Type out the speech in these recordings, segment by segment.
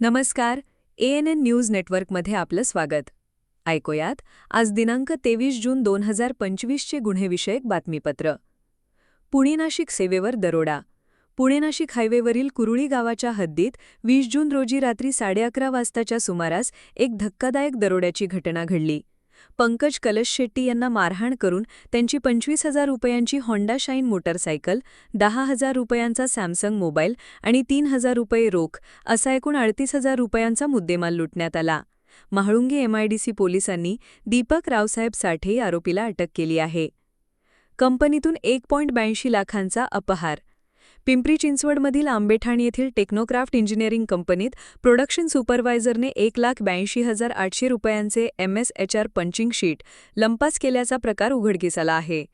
नमस्कार A N N news नेटवर्कमध्ये आपलं स्वागत. ऐकूयात आज दिनांक तेवीस जून दोन हजार पंचवीसचे गुन्हेविषयक बातमीपत्र. पुणे नाशिक सेवेवर दरोडा. पुणे नाशिक हायवेवरील कुरुळी गावाच्या हद्दीत वीस जून रोजी रात्री साडेअकरा वाजताच्या सुमारास एक धक्कादायक दरोड्याची घटना घडली. पंकज कलश शेट्टी यांना मारहाण करून त्यांची पंचवीस हजार रुपयांची होंडा शाईन मोटरसायकल दहा हजार रुपयांचा सॅमसंग मोबाईल आणि तीन हजार रुपये रोख असा एकूण अडतीस हजार रुपयांचा मुद्देमाल लुटण्यात आला. म्हाळुंगे एमआयडीसी पोलिसांनी दीपक रावसाहेब साठे आरोपीला अटक केली आहे. कंपनीतून एक पॉईंट ब्याऐंशी लाखांचा अपहार पिंपरी चिंचवडमधील आंबेठाण येथील टेक्नोक्राफ्ट इंजिनिअरिंग कंपनीत प्रोडक्शन सुपरवायझरने एक लाख ब्याऐंशी हजार आठशे रुपयांचे M S H R punching sheet लंपास केल्याचा प्रकार उघडकीस आला आहे.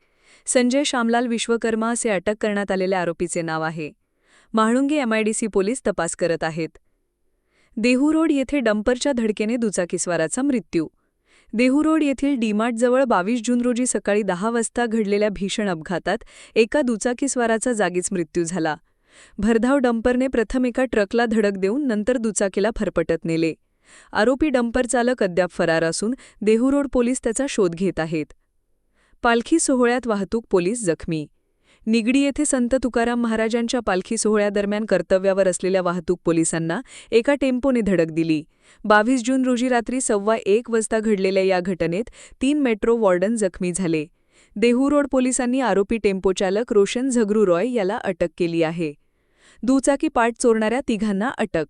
संजय श्यामलाल विश्वकर्मा असे अटक करण्यात आलेल्या आरोपीचे नाव आहे. म्हाळुंगे एमआयडीसी पोलीस तपास करत आहेत. देहू रोड येथे डंपरच्या धडकेने दुचाकीस्वाराचा मृत्यू देहू रोड येथील डीमार्टजवळ बावीस जून रोजी सकाळी दहा वाजता घडलेल्या भीषण अपघातात एका दुचाकीस्वाराचा जागीच मृत्यू झाला. भरधाव डंपरने प्रथम एका ट्रकला धडक देऊन नंतर दुचाकीला फरपटत नेले. आरोपी डंपर चालक अद्याप फरार असून देहू रोड पोलीस त्याचा शोध घेत आहेत. पालखी सोहळ्यात वाहतूक पोलीस जखमी निगडी येथे संत तुकाराम महाराजांच्या पालखी सोहळ्यादरम्यान कर्तव्यावर असलेल्या वाहतूक पोलिसांना एका टेम्पोने धडक दिली. बावीस जून रोजी रात्री सव्वा एक वाजता घडलेल्या या घटनेत तीन मेट्रो वॉर्डन जखमी झाले. देहू रोड पोलिसांनी आरोपी टेम्पोचालक रोशन झगरू रॉय याला अटक केली आहे. दुचाकी पाठ चोरणाऱ्या तिघांना अटक.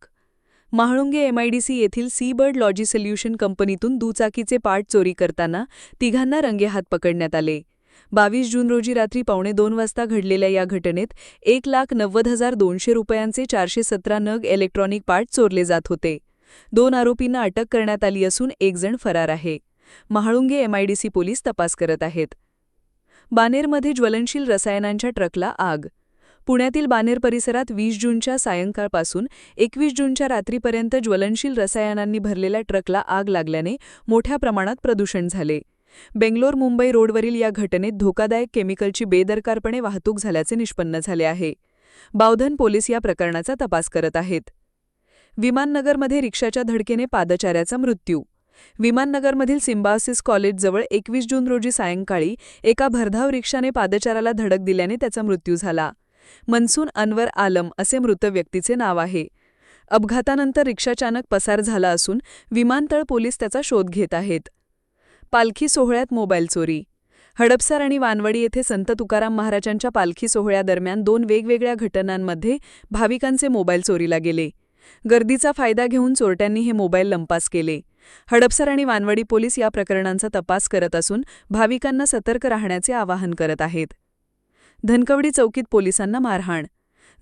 महाळुंगे एमआयडीसी येथील सीबर्ड लॉजी सोल्युशन कंपनीतून दुचाकीचे पाठ चोरी करताना तिघांना रंगेहात पकडण्यात आले. बावीस जून रोजी रात्री पावणे दोन वाजता घडलेल्या या घटनेत एक लाख नव्वद हजार दोनशे रुपयांचे चारशे सतरा नग इलेक्ट्रॉनिक पार्ट चोरले जात होते. दोन आरोपींना अटक करण्यात आली असून एक जण फरार आहे. महाळुंगे एमआयडीसी पोलीस तपास करत आहेत. बानेरमध्ये ज्वलनशील रसायनांच्या ट्रकला आग. पुण्यातील बानेर परिसरात वीस जूनच्या सायंकाळपासून एकवीस जूनच्या रात्रीपर्यंत ज्वलनशील रसायनांनी भरलेल्या ट्रकला आग लागल्याने मोठ्या प्रमाणात प्रदूषण झाले. बेंगलोर मुंबई रोडवरील या घटनेत धोकादायक केमिकलची बेदरकारपणे वाहतूक झाल्याचे निष्पन्न झाले आहे. बावधन पोलीस या प्रकरणाचा तपास करत आहेत. विमाननगरमध्ये रिक्षाच्या धडकेने पादचाऱ्याचा मृत्यू. विमाननगरमधील सिम्बासिस कॉलेजजवळ एकवीस जून रोजी सायंकाळी एका भरधाव रिक्षाने पादचाराला धडक दिल्याने त्याचा मृत्यू झाला. मनसून अनवर आलम असे मृत व्यक्तीचे नाव आहे. अपघातानंतर रिक्षाचालक पसार झाला असून विमानतळ पोलीस त्याचा शोध घेत आहेत. पालखी सोहळ्यात मोबाईल चोरी. हडपसर आणि वानवडी येथे संत तुकाराम महाराजांच्या पालखी सोहळ्यादरम्यान दोन वेगवेगळ्या घटनांमध्ये भाविकांचे मोबाईल चोरीला गेले. गर्दीचा फायदा घेऊन चोरट्यांनी हे मोबाईल लंपास केले. हडपसर आणि वानवडी पोलीस या प्रकरणांचा तपास करत असून भाविकांना सतर्क राहण्याचे आवाहन करत आहेत. धनकवडी चौकीत पोलिसांना मारहाण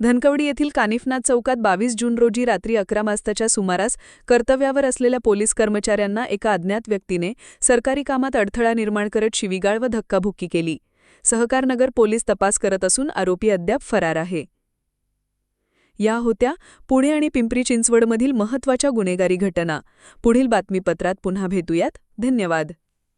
धनकवडी येथील कानिफनाथ चौकात बावीस जून रोजी रात्री अकरा वाजताच्या सुमारास कर्तव्यावर असलेल्या पोलीस कर्मचाऱ्यांना एका अज्ञात व्यक्तीने सरकारी कामात अडथळा निर्माण करत शिवीगाळ व धक्काबुक्की केली. सहकारनगर पोलीस तपास करत असून आरोपी अद्याप फरार आहे. या होत्या पुणे आणि पिंपरी चिंचवडमधील महत्त्वाच्या गुन्हेगारी घटना. पुढील बातमीपत्रात पुन्हा भेटूयात. धन्यवाद.